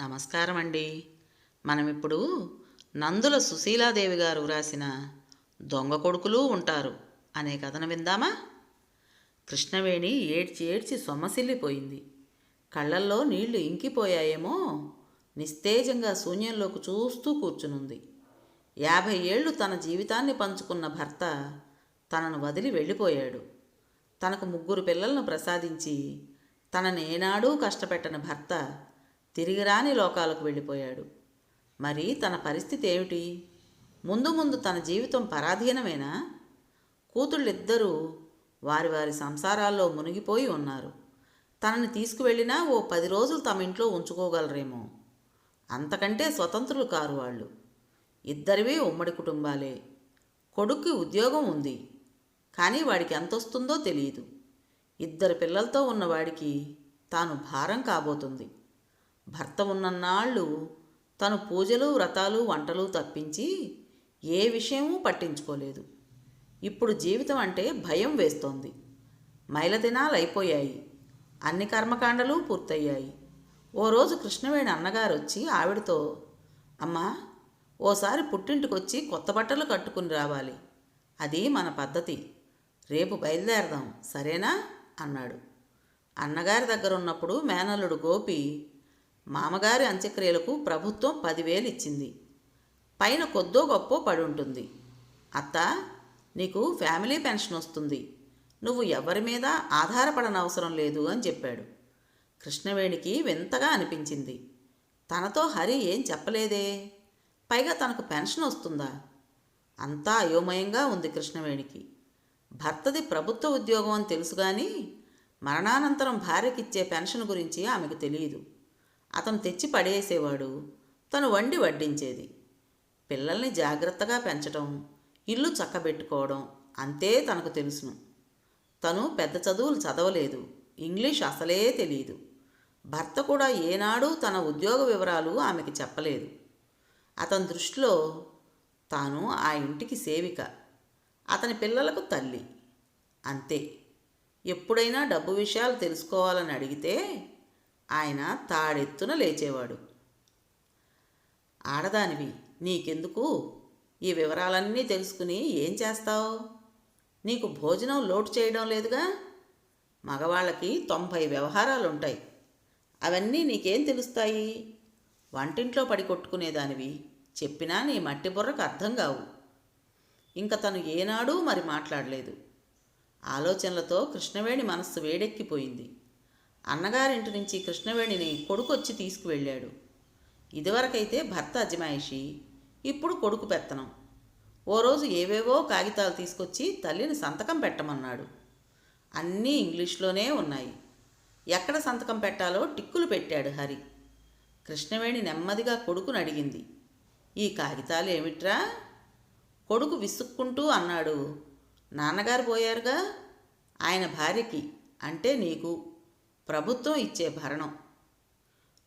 నమస్కారం అండి మనం ఇప్పుడు నందుల సుశీలాదేవి గారు వ్రాసిన దొంగ కొడుకులు ఉంటారు అనే కథను విందామా? కృష్ణవేణి ఏడ్చి ఏడ్చి సొమ్మసిల్లిపోయింది. కళ్ళల్లో నీళ్ళు ఇంకిపోయాయేమో నిస్తేజంగా శూన్యంలోకి చూస్తూ కూర్చునుంది. యాభై ఏళ్ళు తన జీవితాన్ని పంచుకున్న భర్త తనను వదిలి వెళ్ళిపోయాడు. తనకు ముగ్గురు పిల్లలను ప్రసాదించి తననేనాడూ ఏనాడూ కష్టపెట్టని భర్త తిరిగిరాని లోకాలకు వెళ్ళిపోయాడు. మరి తన పరిస్థితి ఏమిటి? ముందు ముందు తన జీవితం పరాధీనమేనా? కూతుళ్ళిద్దరూ వారి వారి సంసారాల్లో మునిగిపోయి ఉన్నారు. తనని తీసుకువెళ్ళినా ఓ పది రోజులు తమ ఇంట్లో ఉంచుకోగలరేమో. అంతకంటే స్వతంత్రులు కారు వాళ్ళు. ఇద్దరివి ఉమ్మడి కుటుంబాలే. కొడుక్కి ఉద్యోగం ఉంది. కానీ వాడికి ఎంత వస్తుందో తెలియదు ఇద్దరు పిల్లలతో ఉన్నవాడికి తాను భారం కాబోతుంది. భర్త ఉన్నన్నాళ్ళు తను పూజలు వ్రతాలు వంటలు తప్పించి ఏ విషయమూ పట్టించుకోలేదు. ఇప్పుడు జీవితం అంటే భయం వేస్తోంది. మైలదినాలు అయిపోయాయి. అన్ని కర్మకాండలు పూర్తయ్యాయి. ఓ రోజు కృష్ణవేణి అన్నగారు వచ్చి ఆవిడతో అమ్మా ఓసారి పుట్టింటికొచ్చి కొత్త బట్టలు కట్టుకుని రావాలి. అది మన పద్ధతి. రేపు బయలుదేరదాం. సరేనా? అన్నాడు. అన్నగారి దగ్గర ఉన్నప్పుడు మేనల్లుడు గోపి మామగారి అంత్యక్రియలకు ప్రభుత్వం పదివేలు ఇచ్చింది. పైన కొద్దో గొప్ప పడి ఉంటుంది అత్త నీకు ఫ్యామిలీ పెన్షన్ వస్తుంది. నువ్వు ఎవరి మీద ఆధారపడనవసరం లేదు అని చెప్పాడు. కృష్ణవేణికి వింతగా అనిపించింది. తనతో హరి ఏం చెప్పలేదే? పైగా తనకు పెన్షన్ వస్తుందా? అంతా అయోమయంగా ఉంది కృష్ణవేణికి. భర్తది ప్రభుత్వ ఉద్యోగం అని తెలుసు కానీ మరణానంతరం భార్యకిచ్చే పెన్షన్ గురించి ఆమెకు తెలియదు అతను తెచ్చి పడేసేవాడు. తను వండి వడ్డించేది. పిల్లల్ని జాగ్రత్తగా పెంచడం ఇల్లు చక్కబెట్టుకోవడం అంతే తనకు తెలుసును. తను పెద్ద చదువులు చదవలేదు. ఇంగ్లీష్ అసలే తెలియదు భర్త కూడా ఏనాడూ తన ఉద్యోగ వివరాలు ఆమెకి చెప్పలేదు. అతని దృష్టిలో తాను ఆ ఇంటికి సేవిక అతని పిల్లలకు తల్లి. అంతే. ఎప్పుడైనా డబ్బు విషయాలు తెలుసుకోవాలని అడిగితే ఆయన తాడెత్తున లేచేవాడు. ఆడదానివి నీకెందుకు? ఈ వివరాలన్నీ తెలుసుకుని ఏం చేస్తావు? నీకు భోజనం లోటు చేయడం లేదుగా? మగవాళ్ళకి తొంభై వ్యవహారాలు ఉంటాయి అవన్నీ నీకేం తెలుస్తాయి? వంటింట్లో పడి కొట్టుకునేదానివి చెప్పినా నీ మట్టి బుర్రకు అర్థం కావు. ఇంక తను ఏనాడూ మరి మాట్లాడలేదు. ఆలోచనలతో కృష్ణవేణి మనస్సు వేడెక్కిపోయింది. అన్నగారింటి నుంచి కృష్ణవేణిని కొడుకొచ్చి తీసుకువెళ్ళాడు. ఇదివరకైతే భర్త అజమాయిషి ఇప్పుడు కొడుకు పెత్తనం. ఓ రోజు ఏవేవో కాగితాలు తీసుకొచ్చి తల్లిని సంతకం పెట్టమన్నాడు. అన్నీ ఇంగ్లీష్లోనే ఉన్నాయి. ఎక్కడ సంతకం పెట్టాలో టిక్కులు పెట్టాడు హరి. కృష్ణవేణి నెమ్మదిగా కొడుకుని అడిగింది. ఈ కాగితాలు ఏమిట్రా? కొడుకు విసుక్కుంటూ అన్నాడు. నాన్నగారు పోయారుగా? ఆయన భార్యకి అంటే నీకు. ప్రభుత్వం ఇచ్చే భరణం.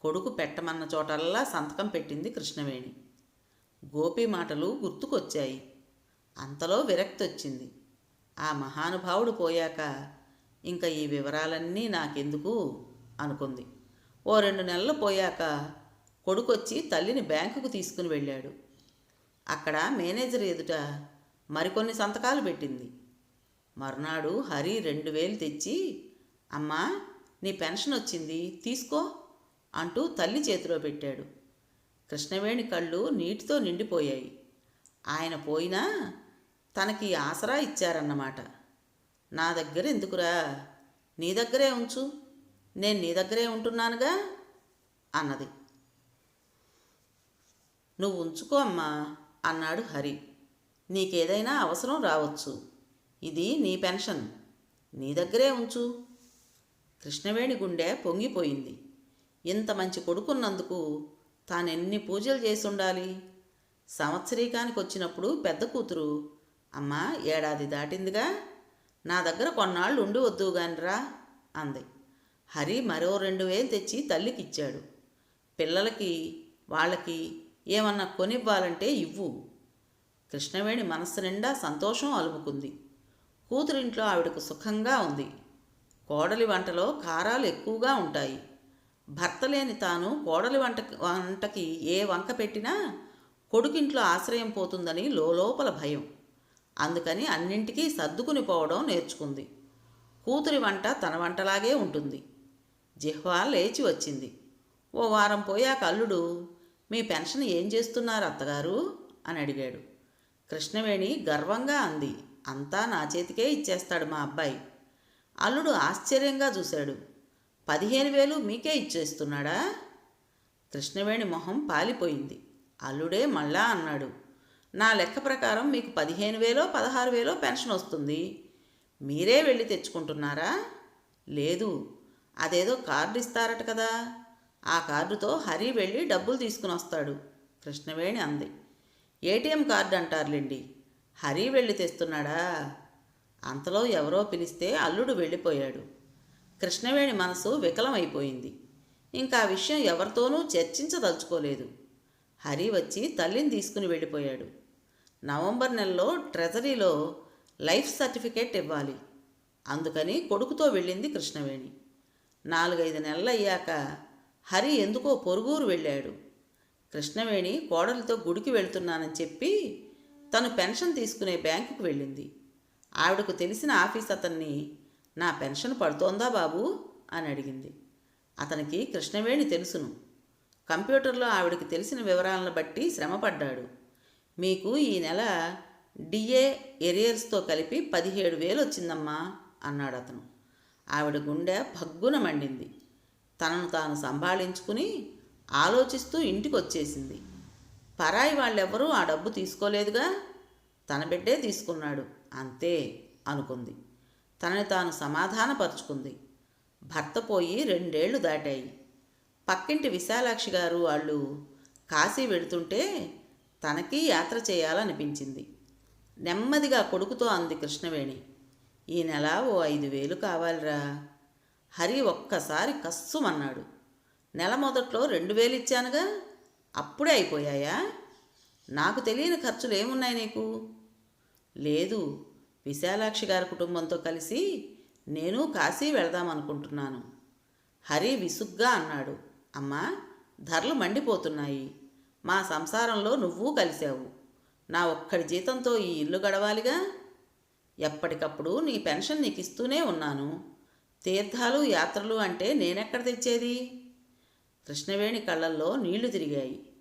కొడుకు పెట్టమన్న చోటల్లా సంతకం పెట్టింది కృష్ణవేణి. గోపి మాటలు గుర్తుకొచ్చాయి. అంతలో విరక్తి వచ్చింది ఆ మహానుభావుడు పోయాక ఇంకా ఈ వివరాలన్నీ నాకెందుకు? అనుకుంది. ఓ రెండు నెలలు పోయాక కొడుకొచ్చి తల్లిని బ్యాంకుకు తీసుకుని వెళ్ళాడు. అక్కడ మేనేజర్ ఎదుట మరికొన్ని సంతకాలు పెట్టింది. మర్నాడు హరి రెండు వేలు తెచ్చి అమ్మా నీ పెన్షన్ వచ్చింది తీసుకో అంటూ తల్లి చేతిలో పెట్టాడు. కృష్ణవేణి కళ్ళు నీటితో నిండిపోయాయి. ఆయన పోయినా తనకి ఆసరా ఇచ్చారన్నమాట. నా దగ్గర ఎందుకురా? నీ దగ్గరే ఉంచు. నేను నీ దగ్గరే ఉంటున్నానుగా? అన్నది. నువ్వు ఉంచుకో అమ్మా అన్నాడు హరి. నీకేదైనా అవసరం రావచ్చు. ఇది నీ పెన్షన్. నీ దగ్గరే ఉంచు. కృష్ణవేణి గుండె పొంగిపోయింది. ఇంత మంచి కొడుకున్నందుకు తానెన్ని పూజలు చేసి ఉండాలి సంవత్సరీకానికి వచ్చినప్పుడు పెద్ద కూతురు. అమ్మా ఏడాది దాటిందిగా. నా దగ్గర కొన్నాళ్ళు ఉండి వద్దు గానిరా అంది. హరి మరో రెండు వేలు తెచ్చి తల్లికిచ్చాడు. పిల్లలకి వాళ్ళకి ఏమన్నా కొనివ్వాలంటే ఇవ్వు. కృష్ణవేణి మనస్సు నిండా సంతోషం అలుముకుంది. కూతురింట్లో ఆవిడకు సుఖంగా ఉంది. కోడలి వంటలో కారాలు ఎక్కువగా ఉంటాయి. భర్త లేని తాను కోడలి వంట వంటకి ఏ వంక పెట్టినా కొడుకింట్లో ఆశ్రయం పోతుందని లోపల భయం. అందుకని అన్నింటికీ సర్దుకుని పోవడం నేర్చుకుంది. కూతురి వంట తన వంటలాగే ఉంటుంది. జిహ్వా లేచి వచ్చింది. ఓ వారం పోయాక అల్లుడు మీ పెన్షన్ ఏం చేస్తున్నారు అత్తగారు? అని అడిగాడు. కృష్ణవేణి గర్వంగా అంది. అంతా నా చేతికే ఇచ్చేస్తాడు మా అబ్బాయి. అల్లుడు ఆశ్చర్యంగా చూశాడు. పదిహేను వేలు మీకే ఇచ్చేస్తున్నాడా? కృష్ణవేణి మొహం పాలిపోయింది. అల్లుడే మళ్ళా అన్నాడు. నా లెక్క ప్రకారం మీకు పదిహేను వేలో పదహారు వేలో పెన్షన్ వస్తుంది. మీరే వెళ్ళి తెచ్చుకుంటున్నారా? లేదు. అదేదో కార్డు ఇస్తారట కదా. ఆ కార్డుతో హరి వెళ్ళి డబ్బులు తీసుకుని వస్తాడు. కృష్ణవేణి అంది. ATM card అంటారులేండి. హరి వెళ్ళి తెస్తున్నాడా? అంతలో ఎవరో పిలిస్తే అల్లుడు వెళ్ళిపోయాడు. కృష్ణవేణి మనసు వికలమైపోయింది. ఇంకా ఆ విషయం ఎవరితోనూ చర్చించదలుచుకోలేదు. హరి వచ్చి తల్లిని తీసుకుని వెళ్ళిపోయాడు. నవంబర్ నెలలో ట్రెజరీలో లైఫ్ సర్టిఫికేట్ ఇవ్వాలి. అందుకని కొడుకుతో వెళ్ళింది కృష్ణవేణి. నాలుగైదు నెలలు అయ్యాక హరి ఎందుకో పొరుగురు వెళ్ళాడు. కృష్ణవేణి కోడలితో గుడికి వెళ్తున్నానని చెప్పి తను పెన్షన్ తీసుకునే బ్యాంకుకు వెళ్ళింది. ఆవిడకు తెలిసిన ఆఫీస్ అతన్ని నా పెన్షన్ పడుతోందా బాబు? అని అడిగింది. అతనికి కృష్ణవేణి తెలుసును. కంప్యూటర్లో ఆవిడకి తెలిసిన వివరాలను బట్టి శ్రమపడ్డాడు. మీకు ఈ నెల డిఏ ఎరియర్స్తో కలిపి పదిహేడు వేలు వచ్చిందమ్మా అన్నాడు అతను. ఆవిడ గుండె భగ్గున మండింది. తనను తాను సంభాళించుకుని ఆలోచిస్తూ ఇంటికి వచ్చేసింది పరాయి వాళ్ళెవ్వరూ ఆ డబ్బు తీసుకోలేదుగా? తన బిడ్డే తీసుకున్నాడు. అంతే అనుకుంది. తనని తాను సమాధానపరుచుకుంది. భర్త పోయి రెండేళ్ళు దాటాయి. పక్కింటి విశాలాక్షి గారు వాళ్ళు కాశీ వెళుతుంటే తనకి యాత్ర చేయాలనిపించింది. నెమ్మదిగా కొడుకుతో అంది కృష్ణవేణి ఈ నెల ఓ ఐదు వేలు కావాలిరా. హరి ఒక్కసారి కస్సుమన్నాడు. నెల మొదట్లో రెండు వేలు ఇచ్చానుగా అప్పుడే అయిపోయాయా? నాకు తెలియని ఖర్చులు ఏమున్నాయి నీకు? లేదు విశాలాక్షి గారి కుటుంబంతో కలిసి నేను కాశీ వెళదామనుకుంటున్నాను. హరి విసుగ్గా అన్నాడు. అమ్మా ధరలు మండిపోతున్నాయి. మా సంసారంలో నువ్వు కలిశావు. నా ఒక్కడి జీతంతో ఈ ఇల్లు గడవాలిగా? ఎప్పటికప్పుడు నీ పెన్షన్ నీకు ఇస్తూనే ఉన్నాను. తీర్థాలు యాత్రలు అంటే నేనెక్కడ తెచ్చేది? కృష్ణవేణి కళ్ళల్లో నీళ్ళు తిరిగాయి.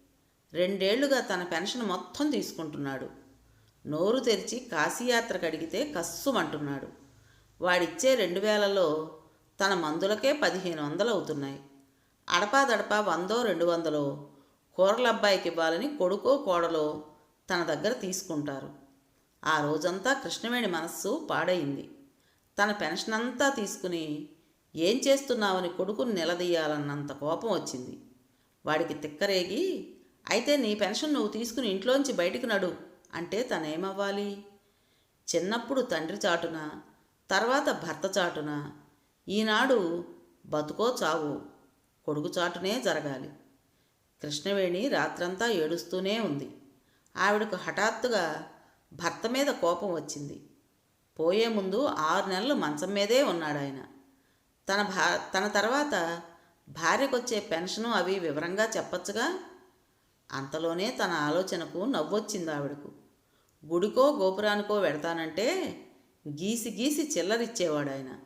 రెండేళ్ళుగా తన పెన్షన్ మొత్తం తీసుకుంటున్నాడు. నోరు తెరిచి కాశీయాత్రకు అడిగితే కస్సుమంటున్నాడు. వాడిచ్చే రెండు వేలలో తన మందులకే పదిహేను వందలు అవుతున్నాయి అడపాదడపా వందో రెండు వందలో కూరలబ్బాయికి ఇవ్వాలని కొడుకో కోడలో తన దగ్గర తీసుకుంటారు. ఆ రోజంతా కృష్ణవేణి మనస్సు పాడయింది తన పెన్షన్ అంతా తీసుకుని ఏం చేస్తున్నావని కొడుకుని నిలదీయాలన్నంత కోపం వచ్చింది. వాడికి తిక్కరేగి అయితే నీ పెన్షన్ నువ్వు తీసుకుని ఇంట్లోంచి బయటికి నడు. అంటే తనేమవ్వాలి? చిన్నప్పుడు తండ్రి చాటున తర్వాత భర్త చాటున ఈనాడు బతుకో చావు కొడుకు చాటునే జరగాలి. కృష్ణవేణి రాత్రంతా ఏడుస్తూనే ఉంది. ఆవిడకు హఠాత్తుగా భర్త మీద కోపం వచ్చింది. పోయే ముందు ఆరు నెలలు మంచం మీదే ఉన్నాడు ఆయన తన భా తన తర్వాత భార్యకొచ్చే పెన్షను అవి వివరంగా చెప్పచ్చుగా? అంతలోనే తన ఆలోచనకు నవ్వొచ్చింది ఆవిడకు గుడికో గోపురానికో వెడతానంటే గీసి గీసి చిల్లరిచ్చేవాడు ఆయన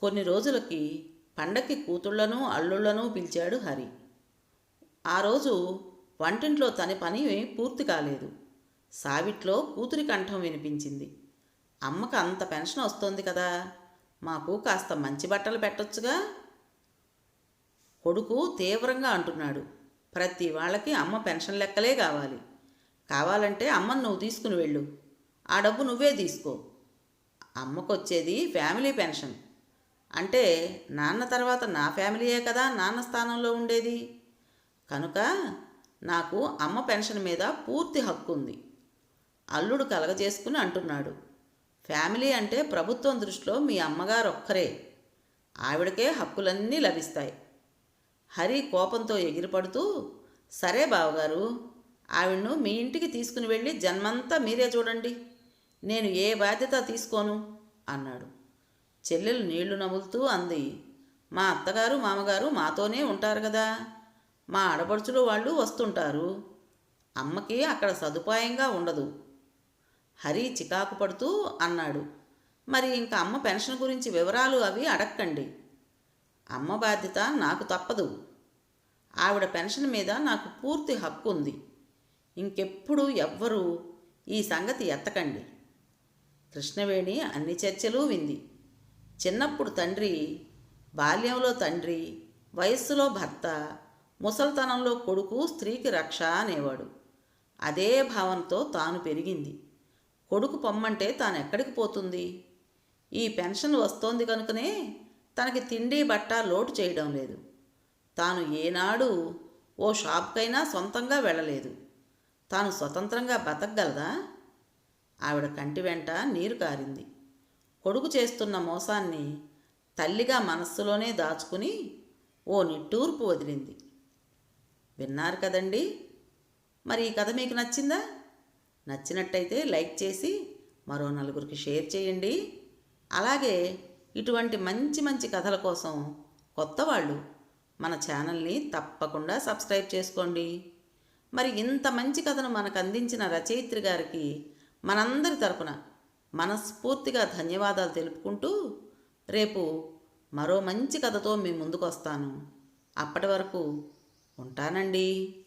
కొన్ని రోజులకి పండక్కి కూతుళ్ళను అల్లుళ్ళను పిలిచాడు హరి. ఆ రోజు వంటింట్లో తన పని పూర్తి కాలేదు. సావిట్లో కూతురి కంఠం వినిపించింది. అమ్మకు అంత పెన్షన్ వస్తోంది కదా మాకు కాస్త మంచి బట్టలు పెట్టొచ్చుగా? కొడుకు తీవ్రంగా అంటున్నాడు. ప్రతి వాళ్ళకి అమ్మ పెన్షన్ లెక్కలే కావాలి. కావాలంటే అమ్మను నువ్వు తీసుకుని వెళ్ళు. ఆ డబ్బు నువ్వే తీసుకో. అమ్మకొచ్చేది ఫ్యామిలీ పెన్షన్. అంటే నాన్న తర్వాత నా ఫ్యామిలీయే కదా నాన్న స్థానంలో ఉండేది. కనుక నాకు అమ్మ పెన్షన్ మీద పూర్తి హక్కు ఉంది. అల్లుడు కలగజేసుకుని అంటున్నాడు. ఫ్యామిలీ అంటే ప్రభుత్వం దృష్టిలో మీ అమ్మగారు ఒక్కరే ఆవిడకే హక్కులన్నీ లభిస్తాయి. హరి కోపంతో ఎగిరిపడుతూ సరే బావగారు ఆవిడను మీ ఇంటికి తీసుకుని వెళ్ళి జన్మంతా మీరే చూడండి. నేను ఏ బాధ్యత తీసుకోను? అన్నాడు. చెల్లెలు నీళ్ళు నములుతూ అంది. మా అత్తగారు మామగారు మాతోనే ఉంటారు కదా. మా ఆడపడుచులు వాళ్ళు వస్తుంటారు. అమ్మకి అక్కడ సదుపాయంగా ఉండదు. హరి చికాకు పడుతూ అన్నాడు. మరి ఇంకా అమ్మ పెన్షన్ గురించి వివరాలు అవి అడక్కండి. అమ్మ బాధ్యత నాకు తప్పదు. ఆవిడ పెన్షన్ మీద నాకు పూర్తి హక్కు ఉంది ఇంకెప్పుడు ఎవ్వరూ ఈ సంగతి ఎత్తకండి. కృష్ణవేణి అన్ని చర్చలు వింది. చిన్నప్పుడు తండ్రి బాల్యంలో తండ్రి వయస్సులో భర్త ముసల్తనంలో కొడుకు స్త్రీకి రక్ష అనేవాడు. అదే భావంతో తాను పెరిగింది. కొడుకు పొమ్మంటే తాను ఎక్కడికి పోతుంది? ఈ పెన్షన్ వస్తోంది కనుకనే తనకి తిండి బట్ట లోటు చేయడం లేదు. తాను ఏనాడు ఓ షాప్కైనా సొంతంగా వెళ్ళలేదు. తాను స్వతంత్రంగా బతకగలదా? ఆవిడ కంటి వెంట నీరు కారింది. కొడుకు చేస్తున్న మోసాన్ని తల్లిగా మనస్సులోనే దాచుకుని ఓ నిట్టూర్పు వదిలింది. విన్నారు కదండి. మరి ఈ కథ మీకు నచ్చిందా? నచ్చినట్టయితే లైక్ చేసి మరో నలుగురికి షేర్ చేయండి. అలాగే ఇటువంటి మంచి మంచి కథల కోసం కొత్త వాళ్ళు మన ఛానల్ని తప్పకుండా సబ్స్క్రైబ్ చేసుకోండి. మరి ఇంత మంచి కథను మనకు అందించిన రచయిత్రి గారికి మనందరి తరపున మనస్ఫూర్తిగా ధన్యవాదాలు తెలుపుకుంటూ రేపు మరో మంచి కథతో మీ ముందుకు వస్తాను అప్పటి వరకు ఉంటానండి.